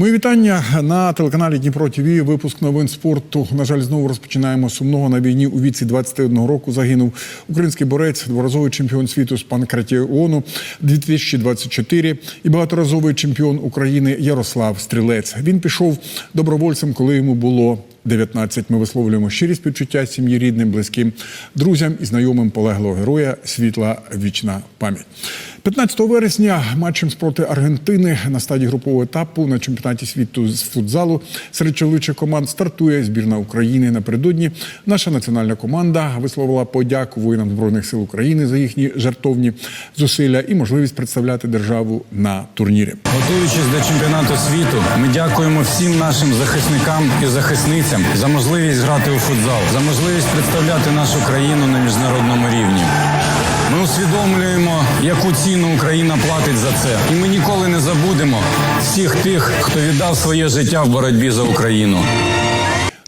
Мої вітання на телеканалі Дніпро ТВ. Випуск новин спорту. На жаль, знову розпочинаємо сумного на війні. У віці 21 року загинув український борець, дворазовий чемпіон світу з панкратіону 2024 і багаторазовий чемпіон України Ярослав Стрілець. Він пішов добровольцем, коли йому було 19. Ми висловлюємо щирі співчуття сім'ї рідним, близьким, друзям і знайомим полеглого героя. Світла вічна пам'ять. 15 вересня матчем спроти Аргентини на стадії групового етапу на чемпіонаті світу з футзалу серед чоловічих команд стартує збірна України. Напередодні наша національна команда висловила подяку воїнам збройних сил України за їхні жартовні зусилля і можливість представляти державу на турнірі. Готуючись до чемпіонату світу, ми дякуємо всім нашим захисникам і захисницям за можливість грати у футзал, за можливість представляти нашу країну на міжнародному рівні. Ми усвідомлюємо, яку ціну Україна платить за це, і ми ніколи не забудемо всіх тих, хто віддав своє життя в боротьбі за Україну.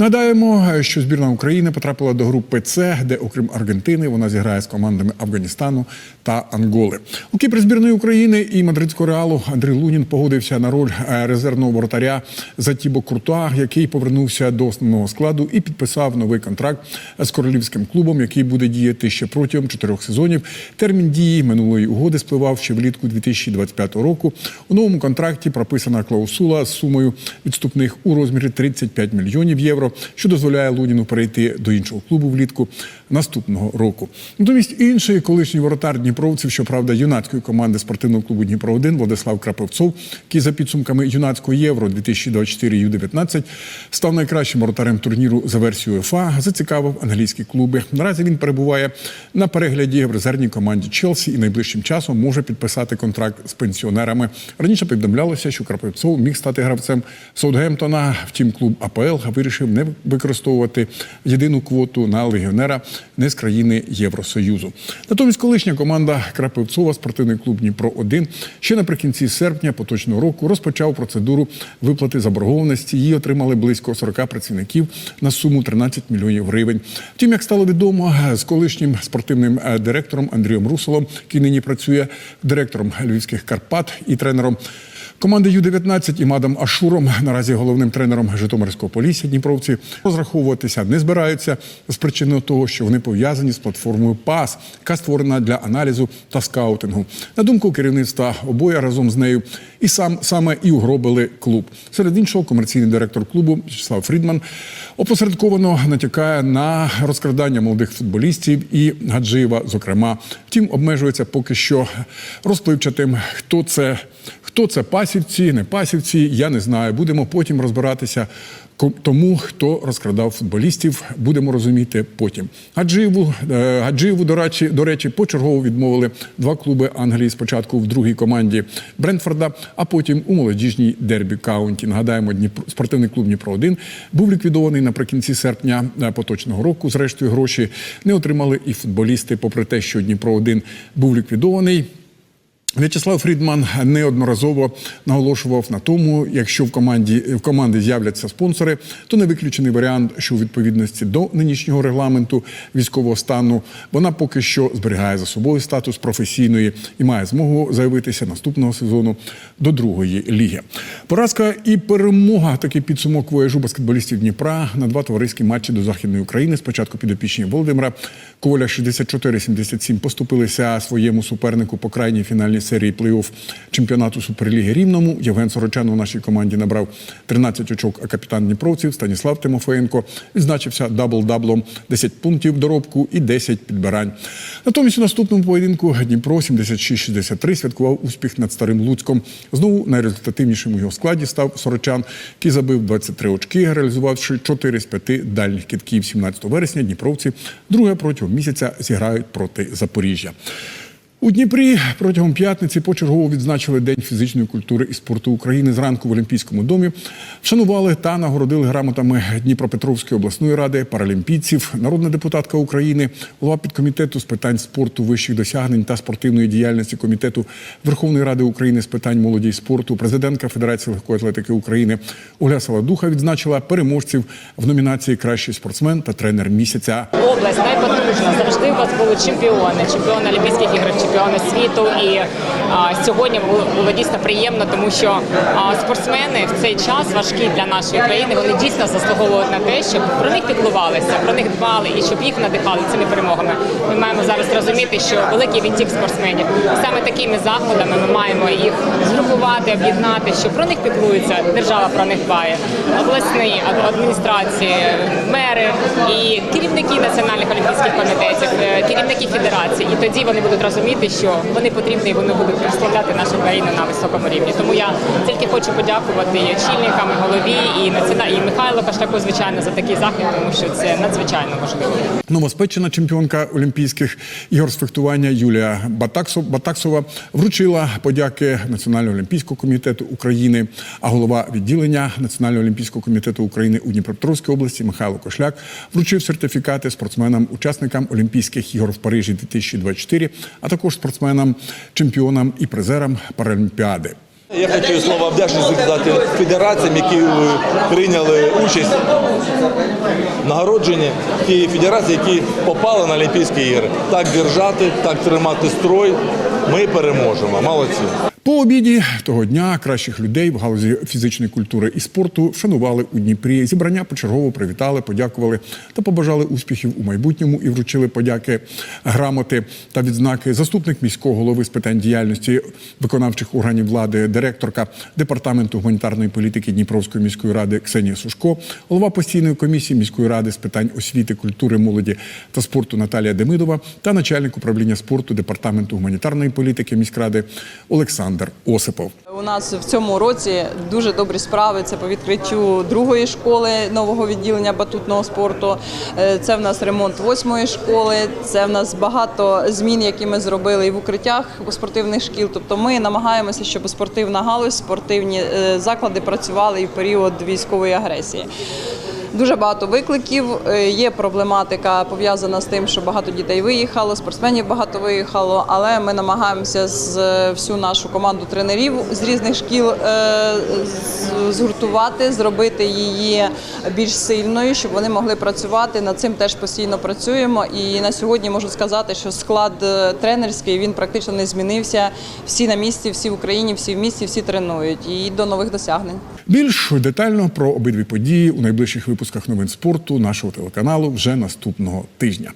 Нагадаємо, що збірна України потрапила до групи С, де, окрім Аргентини, вона зіграє з командами Афганістану та Анголи. У кіпрі збірної України і мадридського реалу Андрій Лунін погодився на роль е, резервного воротаря за Тібо Куртуа, який повернувся до основного складу і підписав новий контракт з королівським клубом, який буде діяти ще протягом чотирьох сезонів. Термін дії минулої угоди спливав ще влітку 2025 року. У новому контракті прописана клаусула з сумою відступних у розмірі 35 мільйонів євро, що дозволяє Луніну перейти до іншого клубу влітку наступного року. Натомість інший колишній воротар Дніпровців, щоправда, юнацької команди спортивного клубу Дніпро 1 Владислав Крапивцов, який за підсумками юнацького євро 2024 Ю-19 став найкращим воротарем турніру за версією УЄФА, зацікавив англійські клуби. Наразі він перебуває на перегляді в резервній команді Челсі і найближчим часом може підписати контракт з пенсіонерами. Раніше повідомлялося, що Крапивцов міг стати гравцем Саутгемптона. Втім, клуб АПЛ вирішив не використовувати єдину квоту на легіонера не з країни Євросоюзу. Натомість, колишня команда Крапивцова, спортивний клуб Дніпро 1 ще наприкінці серпня поточного року розпочав процедуру виплати заборгованості. Її отримали близько 40 працівників на суму 13 мільйонів гривень. Втім, як стало відомо, з колишнім спортивним е, директором Андрієм Русолом, який нині працює директором Львівських Карпат і тренером. Команди Ю-19 і Мадам Ашуром, наразі головним тренером Житомирського полісся Дніпровці, розраховуватися не збираються з причини того, що вони пов'язані з платформою ПАС, яка створена для аналізу та скаутингу. На думку керівництва обоє разом з нею і сам саме і угробили клуб. Серед іншого, комерційний директор клубу Вячеслав Фрідман опосередковано натякає на розкрадання молодих футболістів і Гаджиєва, зокрема. Втім, обмежується поки що розпливчатим, хто це. Хто це пасівці, не пасівці, я не знаю. Будемо потім розбиратися. Тому, хто розкрадав футболістів, будемо розуміти потім. Гаджиєву, е, Гаджиєву до речі, до речі, почергово відмовили два клуби Англії. Спочатку в другій команді Брентфорда, а потім у молодіжній дербі Каунті. Нагадаємо, спортивний клуб Дніпро 1 був ліквідований наприкінці серпня е, поточного року. Зрештою, гроші не отримали і футболісти, попри те, що Дніпро 1 був ліквідований. В'ячеслав Фрідман неодноразово наголошував на тому, якщо в команді в команди з'являться спонсори, то не виключений варіант, що у відповідності до нинішнього регламенту військового стану вона поки що зберігає за собою статус професійної і має змогу заявитися наступного сезону до другої ліги. Поразка і перемога такий підсумок вояжу баскетболістів Дніпра на два товариські матчі до західної України. Спочатку підопічні Володимира Коваля 64-77 поступилися своєму супернику по крайній фінальній серії плей-офф чемпіонату Суперліги Рівному. Євген Сорочан у нашій команді набрав 13 очок, а капітан Дніпровців Станіслав Тимофеєнко відзначився дабл-даблом 10 пунктів доробку і 10 підбирань. Натомість у наступному поєдинку Дніпро 76-63 святкував успіх над старим Луцьком. Знову найрезультативнішим у його складі став Сорочан, який забив 23 очки, реалізувавши 4 з 5 дальніх китків 17 вересня. Дніпровці друге протягом місяця зіграють проти Запоріжжя. У Дніпрі протягом п'ятниці почергово відзначили День фізичної культури і спорту України зранку в Олімпійському домі. Вшанували та нагородили грамотами Дніпропетровської обласної ради, паралімпійців, народна депутатка України, голова підкомітету з питань спорту, вищих досягнень та спортивної діяльності комітету Верховної Ради України з питань молоді і спорту, президентка Федерації легкої атлетики України Оля Саладуха відзначила переможців в номінації Кращий спортсмен та тренер місяця. область найпотужна. Завжди у вас були чемпіони, чемпіони Олімпійських ігор, чемпіони світу. І сьогодні було, дійсно приємно, тому що спортсмени в цей час важкий для нашої країни. Вони дійсно заслуговують на те, щоб про них піклувалися, про них дбали і щоб їх надихали цими перемогами. Ми маємо зараз розуміти, що великий відтік спортсменів саме такими заходами ми маємо їх згрупувати, об'єднати, що про них піклуються, держава про них дбає, обласні адміністрації, мери і керівники національних олімпійських комітетів, е, керівники федерацій. І тоді вони будуть розуміти, що вони потрібні і вони будуть представляти нашу країну на високому рівні. Тому я тільки хочу подякувати і очільникам, і голові, і націона... і Михайло Кашляку, звичайно, за такий захід, тому що це надзвичайно важливо. Новоспечена чемпіонка Олімпійських ігор з фехтування Юлія Батаксо- Батаксова вручила подяки Національного олімпійського комітету України, а голова відділення Національного олімпійського комітету України у Дніпропетровській області Михайло Кошляк вручив сертифікати спортсменам-учасникам Олімпійських ігор в Парижі 2024, а також спортсменам, чемпіонам і призерам Паралімпіади. Я хочу слова вдячності сказати федераціям, які е, прийняли участь в нагородженні тієї федерації, які попали на Олімпійські ігри. Так держати, так тримати строй. Ми переможемо. Молодці. По обіді того дня кращих людей в галузі фізичної культури і спорту вшанували у Дніпрі. Зібрання почергово привітали, подякували та побажали успіхів у майбутньому і вручили подяки, грамоти та відзнаки. Заступник міського голови з питань діяльності виконавчих органів влади, директорка департаменту гуманітарної політики Дніпровської міської ради Ксенія Сушко, голова постійної комісії міської ради з питань освіти, культури, молоді та спорту Наталія Демидова та начальник управління спорту департаменту гуманітарної політики міськради Олександр Осипов. У нас в цьому році дуже добрі справи. Це по відкриттю другої школи нового відділення батутного спорту. Е, Це в нас ремонт восьмої школи. Це в нас багато змін, які ми зробили і в укриттях спортивних шкіл. Тобто ми намагаємося, щоб спортивна галузь, спортивні е, заклади працювали і в період військової агресії. Дуже багато викликів. Е, Є проблематика пов'язана з тим, що багато дітей виїхало, спортсменів багато виїхало. Але ми намагаємося з е, всю нашу команду тренерів з різних шкіл е, згуртувати, зробити її більш сильною, щоб вони могли працювати. Над цим теж постійно працюємо. І на сьогодні можу сказати, що склад тренерський він практично не змінився. Всі на місці, всі в Україні, всі в місті, всі тренують і до нових досягнень. Більш детально про обидві події у найближчих випусках новин спорту нашого телеканалу вже наступного тижня.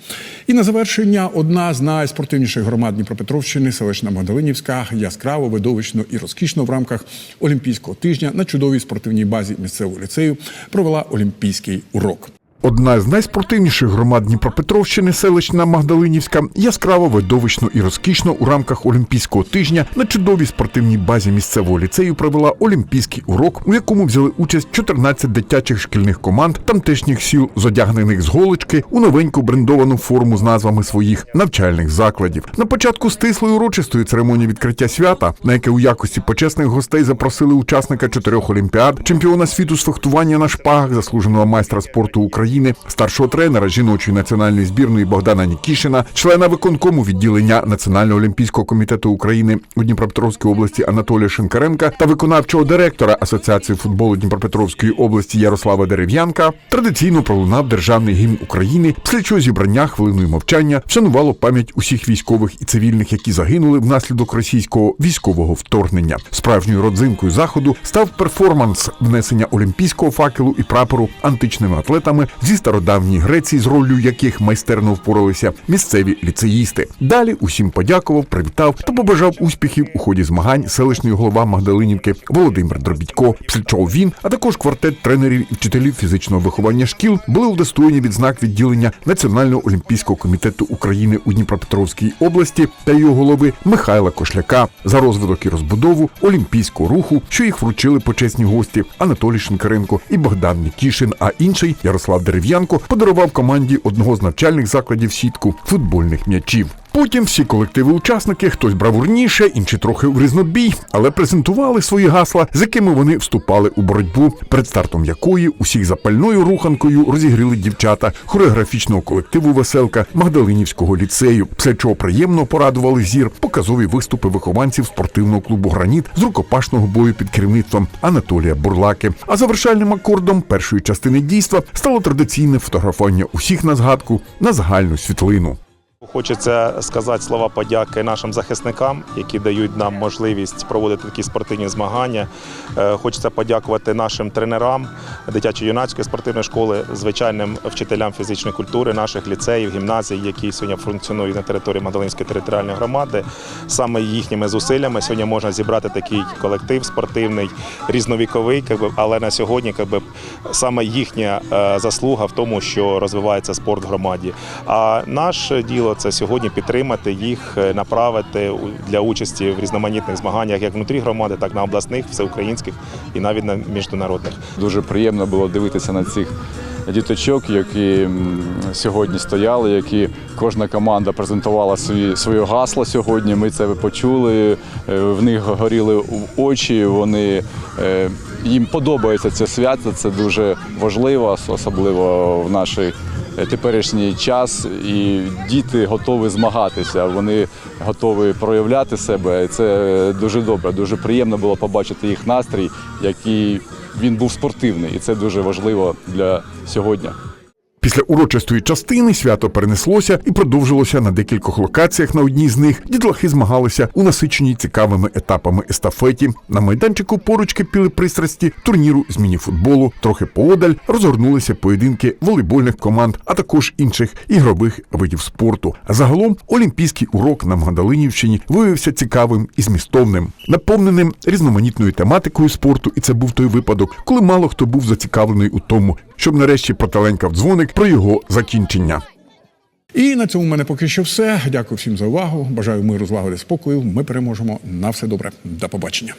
І на завершення одна з найспортивніших громад Дніпропетровщини, селищна Магдалинівська, яскраво, видовищно і розкішно в рамках Олімпійського тижня на чудовій спортивній базі місцевого ліцею провела олімпійський урок. Одна з найспортивніших громад Дніпропетровщини, селищна Магдалинівська, яскраво, видовищно і розкішно у рамках Олімпійського тижня на чудовій спортивній базі місцевого ліцею провела олімпійський урок, у якому взяли участь 14 дитячих шкільних команд тамтешніх сіл, зодягнених з голочки у новеньку брендовану форму з назвами своїх навчальних закладів. На початку стислої урочистої церемонії відкриття свята, на яке у якості почесних гостей запросили учасника чотирьох олімпіад, чемпіона світу з фехтування на шпагах, заслуженого майстра спорту України, старшого тренера жіночої національної збірної Богдана Нікішина, члена виконкому відділення Національного олімпійського комітету України у Дніпропетровській області Анатолія Шинкаренка та виконавчого директора Асоціації футболу Дніпропетровської області Ярослава Дерев'янка традиційно пролунав державний гімн України, після чого зібрання хвилиною мовчання вшанувало пам'ять усіх військових і цивільних, які загинули внаслідок російського військового вторгнення. Справжньою родзинкою заходу став перформанс внесення олімпійського факелу і прапору античними атлетами зі стародавньої Греції, з роллю яких майстерно впоралися місцеві ліцеїсти. Далі усім подякував, привітав та побажав успіхів у ході змагань селищний голова Магдалинівки Володимир Дробідько. Після він, а також квартет тренерів і вчителів фізичного виховання шкіл були удостоєні відзнак відділення Національного олімпійського комітету України у Дніпропетровській області та його голови Михайла Кошляка за розвиток і розбудову олімпійського руху, що їх вручили почесні гості Анатолій Шинкаренко і Богдан Нікішин. А інший Ярослав Дерев'янко подарував команді одного з навчальних закладів сітку футбольних м'ячів. Потім всі колективи-учасники, хтось бравурніше, інші трохи в різнобій, але презентували свої гасла, з якими вони вступали у боротьбу, перед стартом якої усіх запальною руханкою розігріли дівчата хореографічного колективу Веселка Магдалинівського ліцею, після чого приємно порадували зір показові виступи вихованців спортивного клубу Граніт з рукопашного бою під керівництвом Анатолія Бурлаки. А завершальним акордом першої частини дійства стало традиційне фотографування усіх на згадку на загальну світлину. Хочеться сказати слова подяки нашим захисникам, які дають нам можливість проводити такі спортивні змагання. Е, Хочеться подякувати нашим тренерам дитячо-юнацької спортивної школи, звичайним вчителям фізичної культури, наших ліцеїв, гімназій, які сьогодні функціонують на території Магдалинської територіальної громади. Саме їхніми зусиллями сьогодні можна зібрати такий колектив спортивний, різновіковий, але на сьогодні саме їхня е, заслуга в тому, що розвивається спорт в громаді. А наше діло це сьогодні підтримати їх, е, направити для участі в різноманітних змаганнях, як внутрі громади, так і на обласних, всеукраїнських і навіть на міжнародних. Дуже приємно було дивитися на цих діточок, які сьогодні стояли, які кожна команда презентувала свої своє гасло сьогодні. Ми це почули. е, В них горіли очі. Вони е, їм подобається це свято. Це дуже важливо, особливо в нашій теперішній час. І діти готові змагатися. Вони готові проявляти себе. І Це дуже добре. Дуже приємно було побачити їх настрій, який він був спортивний, і це дуже важливо для сьогодні. Після урочистої частини свято перенеслося і продовжилося на декількох локаціях. На одній з них дітлахи змагалися у насиченій цікавими етапами естафеті. На майданчику поруч кипіли пристрасті турніру з мініфутболу. Трохи поодаль розгорнулися поєдинки волейбольних команд, а також інших ігрових видів спорту. Загалом олімпійський урок на Магдалинівщині виявився цікавим і змістовним, наповненим різноманітною тематикою спорту. І це був той випадок, коли мало хто був зацікавлений у тому, щоб нарешті проталенькав дзвоник про його закінчення. І на цьому в мене поки що все. Дякую всім за увагу. Бажаю миру, злагоди, спокою. Ми переможемо. На все добре. До побачення.